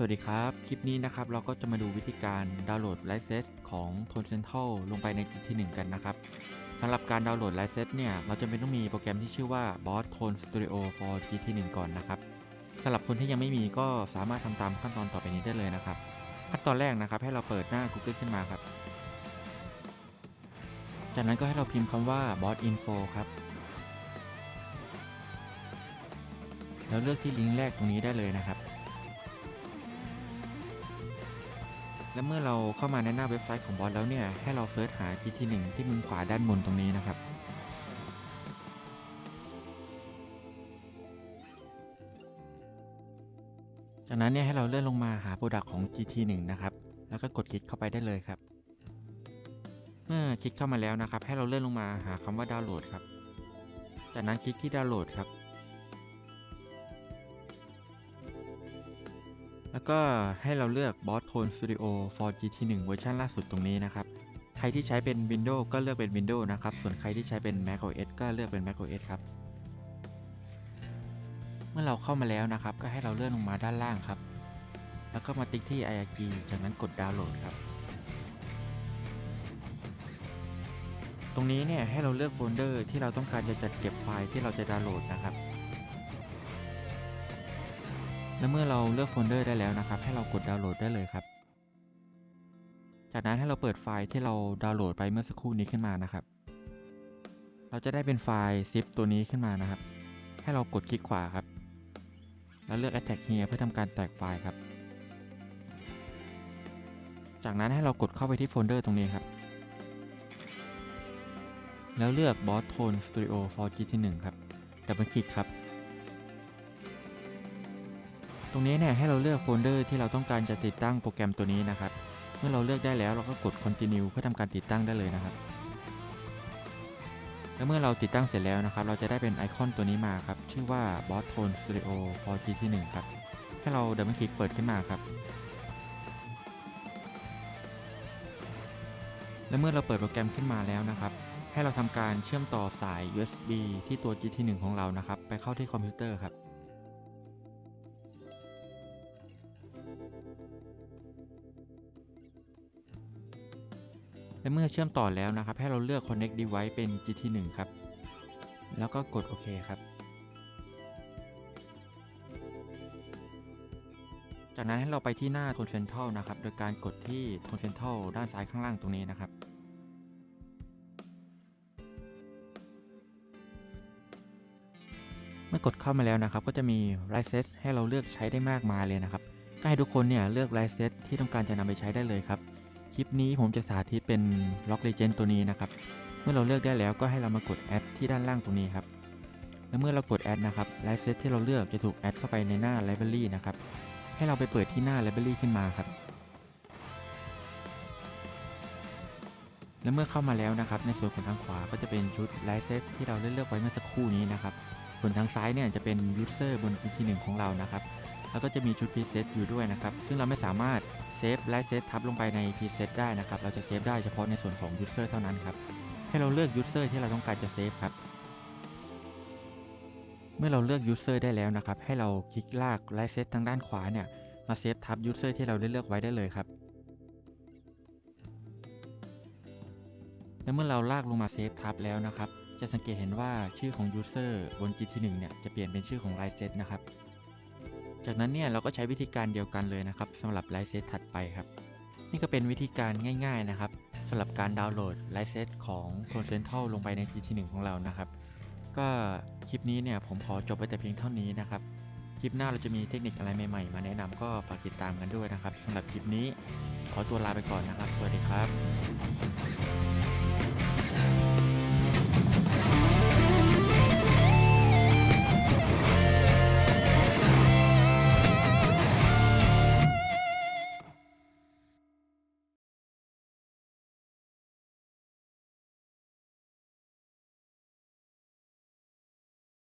สวัสดีครับ คลิปนี้นะครับเราก็จะมาดูวิธีการดาวน์โหลดไลเซตของ Tone Central ลงไปใน GT1 กันนะครับสำหรับการดาวน์โหลดไลเซตเนี่ย เราจะเป็นต้องมีโปรแกรมที่ชื่อว่า Boss Tone Studio for GT1 ก่อนนะครับสำหรับคนที่ยังไม่มีก็สามารถทำตามขั้นตอนต่อไปนี้ได้เลยนะครับ ขั้นตอนแรกนะครับให้เราเปิดหน้า Google ขึ้นมาครับ จากนั้นก็ให้เราพิมพ์คำว่า Boss Info ครับแล้วเลือกที่ลิงก์แรกตรงนี้ได้เลยนะครับ และเมื่อเราเข้ามาในหน้าเว็บไซต์ของบอสแล้วเนี่ย ให้เราเซิร์ชหา GT1 ที่มุมขวาด้านบนตรงนี้นะครับ จากนั้นเนี่ยให้เราเลื่อนลงมาหาโปรดักต์ของ GT1 นะครับ แล้วก็กดคลิกเข้าไปได้เลยครับ เมื่อคลิกเข้ามาแล้วนะครับ ให้เราเลื่อนลงมาหาคำว่าดาวน์โหลดครับ จากนั้นคลิกที่ดาวน์โหลดครับ แล้วก็ให้เราเลือก Boss Tone Studio for GT1 เวอร์ชันล่าสุดตรงนี้นะครับ ใครที่ใช้เป็น Windows ก็เลือกเป็น Windows นะครับ ส่วนใครที่ใช้เป็น macOS ก็เลือกเป็น macOS ครับ เมื่อเราเข้ามาแล้วนะครับ ก็ให้เราเลื่อนลงมาด้านล่างครับ แล้วก็มาติ๊กที่ IRG จากนั้นกดดาวน์โหลดครับ ตรงนี้เนี่ยให้เราเลือกโฟลเดอร์ที่เราต้องการจะจัดเก็บไฟล์ที่เราจะดาวน์โหลดนะครับ และเมื่อเราเลือกโฟลเดอร์ได้แล้วนะครับ ให้เรากดดาวน์โหลดได้เลยครับ จากนั้นให้เราเปิดไฟล์ที่เราดาวน์โหลดไปเมื่อสักครู่นี้ขึ้นมานะครับ เราจะได้เป็นไฟล์ zip ตัวนี้ขึ้นมานะครับ ให้เรากดคลิกขวาครับ แล้วเลือก attack here เพื่อทำการแตกไฟล์ครับ จากนั้นให้เรากดเข้าไปที่โฟลเดอร์ตรงนี้ครับ แล้วเลือก Boss Tone Studio for GT1 ครับดับเบิลคลิกครับ ตรงนี้เนี่ยให้เราเลือกโฟลเดอร์ที่เราต้องการจะติดตั้งโปรแกรมตัวนี้นะครับ เมื่อเราเลือกได้แล้วเราก็กด continue เพื่อทำการติดตั้งได้เลยนะครับ และเมื่อเราติดตั้งเสร็จแล้วนะครับ เราจะได้เป็นไอคอนตัวนี้มาครับ ชื่อว่า Boss Tone Studio for GT1 ครับ ให้เราดับเบิลคลิกเปิดขึ้นมาครับ และเมื่อเราเปิดโปรแกรมขึ้นมาแล้วนะครับ ให้เราทำการเชื่อมต่อสาย USB ที่ตัว GT1 ของเรานะครับ ไปเข้าที่คอมพิวเตอร์ครับ และเมื่อเชื่อมต่อแล้วนะครับ ให้เราเลือก connect device เป็น GT1 ครับ แล้วก็กดโอเคครับจากนั้นให้เราไปที่หน้า Tone Central นะครับ โดยการกดที่ Tone Central ด้านซ้ายข้างล่างตรงนี้นะครับ เมื่อกดเข้ามาแล้วนะครับ ก็จะมีไลเซตให้เราเลือกใช้ได้มากมายเลยนะครับ ก็ให้ทุกคนเนี่ยเลือกไลเซตที่ต้องการจะนำไปใช้ได้เลยครับ คลิปนี้ผมจะสาธิตเป็น Lock Legend ตัวนี้นะครับ เมื่อเราเลือกได้แล้วก็ให้เรามากดแอดที่ด้านล่างตรงนี้ครับ และเมื่อเรากดแอดนะครับไลฟ์เซตที่เราเลือกจะถูกแอดเข้าไปในหน้า Library นะครับ ให้เราไปเปิดที่หน้า Library ขึ้นมาครับ และเมื่อเข้ามาแล้วนะครับ ในส่วนของทางขวาก็จะเป็นชุดไลฟ์เซตที่เราเลือกไว้เมื่อสักครู่นี้นะครับ ส่วนทางซ้ายเนี่ยจะเป็น User บน GT1 ของเรานะครับ แล้วก็จะมีชุด Preset อยู่ด้วยนะครับ ซึ่งเราไม่สามารถ เซฟไลเซตทับลงไปใน Preset ได้นะครับ เราจะเซฟได้เฉพาะในส่วนของ User เท่านั้นครับ ให้เราเลือก User ที่เราต้องการจะเซฟครับ เมื่อเราเลือก User ได้แล้วนะครับ ให้เราคลิกลากไลเซตทางด้านขวาเนี่ย มาเซฟทับ User ที่เราได้เลือกไว้ได้เลยครับ และเมื่อเราลากลงมาเซฟทับแล้วนะครับ จะสังเกตเห็นว่าชื่อของ User บน GT1 เนี่ย จะเปลี่ยนเป็นชื่อของ l i c e t นะครับ จากนั้นเนี่ยเราก็ใช้วิธีการเดียวกันเลยนะครับสำหรับ l i c e t ถัดไปครับ นี่ก็เป็นวิธีการง่ายๆนะครับสำหรับการดาวน์โหลด l i c e t ของ Tone Central ลงไปใน GT1 ของเรานะครับ ก็คลิปนี้เนี่ยผมขอจบไปแต่เพียงเท่านี้นะครับ คลิปหน้าเราจะมีเทคนิคอะไรใหม่ๆ มาแนะนำก็ฝากติดตามกันด้วยนะครับสำหรับคลิปนี้ขอตัวลาไปก่อนนะครับ สวัสดีครับ